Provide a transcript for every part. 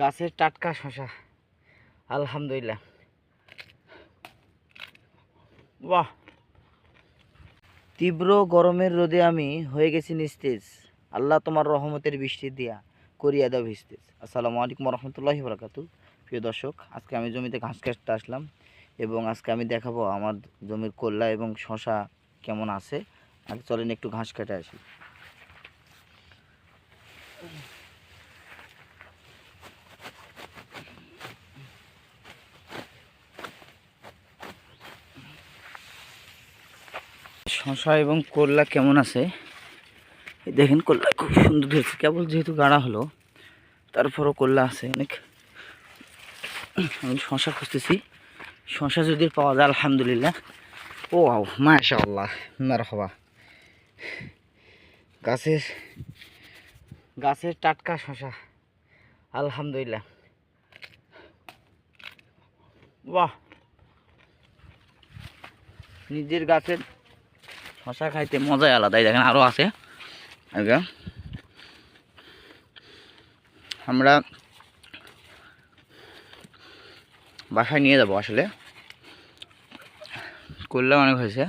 গাছের টাটকা শশা। আলহামদুলিল্লাহ। বাহ। তীব্র গরমের রোদে আমি হয়ে গেছি নিস্তেজ। আল্লাহ তোমার রহমতের বৃষ্টি দিয়া করিয়া দাও ভিস্তেজ। আসসালামু আলাইকুম রহমতুল্লাহি বরাকাতু প্রিয় দর্শক, আজকে আমি জমিতে ঘাস কাটতে আসলাম এবং আজকে আমি দেখাবো আমার জমির কল্লা এবং শশা কেমন আছে। আগে চলেন একটু ঘাস কেটে আসি। শশা এবং করলা কেমন আছে? দেখেন, করলা খুব সুন্দর ধরেছে। কেবল যেহেতু গাড়া হলো, তারপরও করলা আছে। অনেক আমি শশা খুঁজতেছি। শশা যদি পাওয়া যায়, আলহামদুলিল্লাহ। ও আও মাশাআল্লাহ, মারহাবা। গাছের গাছের টাটকা শশা। আলহামদুলিল্লাহ। বাহ! নিজের গাছের শশা খাইতে মজাই আলাদাই দেখেন আরও আছে। আমরা বাসায় নিয়ে যাব আসলে। করলে অনেক হয়েছে।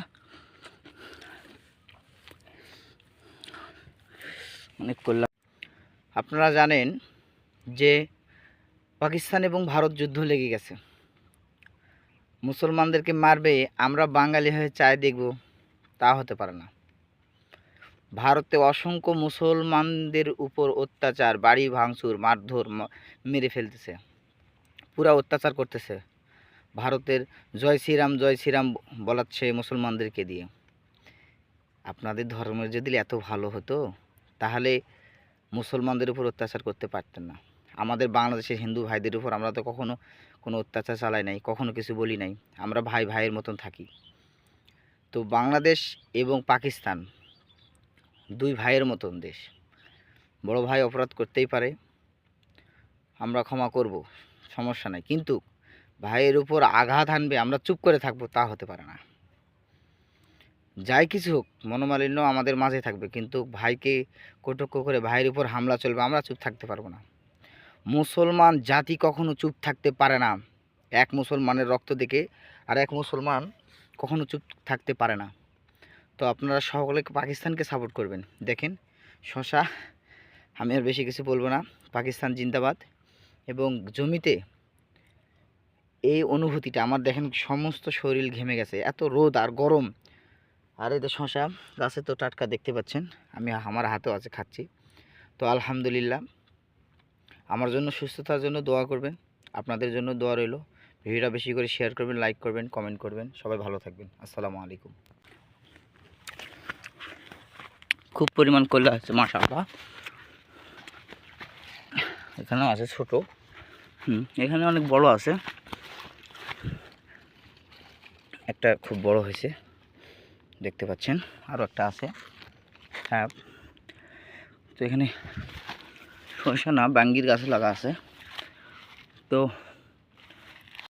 অনেক করলাম। আপনারা জানেন যে পাকিস্তান এবং ভারত যুদ্ধ লেগে গেছে। মুসলমানদেরকে মারবে, আমরা বাঙালি হয়ে চায় দেখব। তা হতে পারে না। ভারতে অসংখ্য মুসলমানদের উপর অত্যাচার, বাড়ি ভাঙচুর, মারধর মেরে ফেলতেছে। পুরা অত্যাচার করতেছে। ভারতের জয় শ্রীরাম জয় শ্রীরাম বলাচ্ছে মুসলমানদেরকে দিয়ে। আপনাদের ধর্মের যদি এত ভালো হতো, তাহলে মুসলমানদের উপর অত্যাচার করতে পারতেন না। আমাদের বাংলাদেশের হিন্দু ভাইদের উপর আমরা তো কখনো কোনো অত্যাচার চালাই নাই, কখনো কিছু বলি নাই। আমরা ভাই ভাইয়ের মতন থাকি। তো বাংলাদেশ এবং পাকিস্তান দুই ভাইয়ের মতন দেশ। বড় ভাই অপরাধ করতেই পারে, আমরা ক্ষমা করব, সমস্যা নাই। কিন্তু ভাইয়ের উপর আঘাত আনবে, আমরা চুপ করে থাকব, তা হতে পারে না। যাই কিছু হোক, মনোমালিন্য আমাদের মাঝে থাকবে, কিন্তু ভাইকে কটক্ষ করে ভাইয়ের উপর হামলা চলবে, আমরা চুপ থাকতে পারব না। মুসলমান জাতি কখনো চুপ থাকতে পারে না। এক মুসলমানের রক্ত দেখে আর এক মুসলমান কখনো চুপ থাকতে পারে না। তো আপনারা সকলে পাকিস্তানকে সাপোর্ট করবেন। দেখেন, শশা, আমি আর বেশি কিছু বলব না। পাকিস্তান জিন্দাবাদ। এবং জমিতে এই অনুভূতিটা, আমার দেখেন সমস্ত শরীর ঘেমে গেছে। এত রোদ আর গরম। আর এই তো শশা, গাছে তো টাটকা দেখতে পাচ্ছেন। আমি আমার হাতেও আছে, খাচ্ছি। তো আলহামদুলিল্লাহ। আমার জন্য সুস্থতার জন্য দোয়া করবেন। আপনাদের জন্য দোয়া রইল। ভিডিওটা বেশি করে শেয়ার করবেন লাইক করবেন কমেন্ট করবেন। সবাই ভালো থাকবেন। আসসালামু আলাইকুম। খুব পরিমাণ করলে আছে, মাশাআল্লাহ। এখানেও আছে ছোট। হুম, এখানে অনেক বড় আছে। একটা খুব বড় হয়েছে। দেখতে পাচ্ছেন আরও একটা আছে। হ্যাঁ। তো এখানে সরষা না বাঙ্গির গাছে লাগা আছে। তো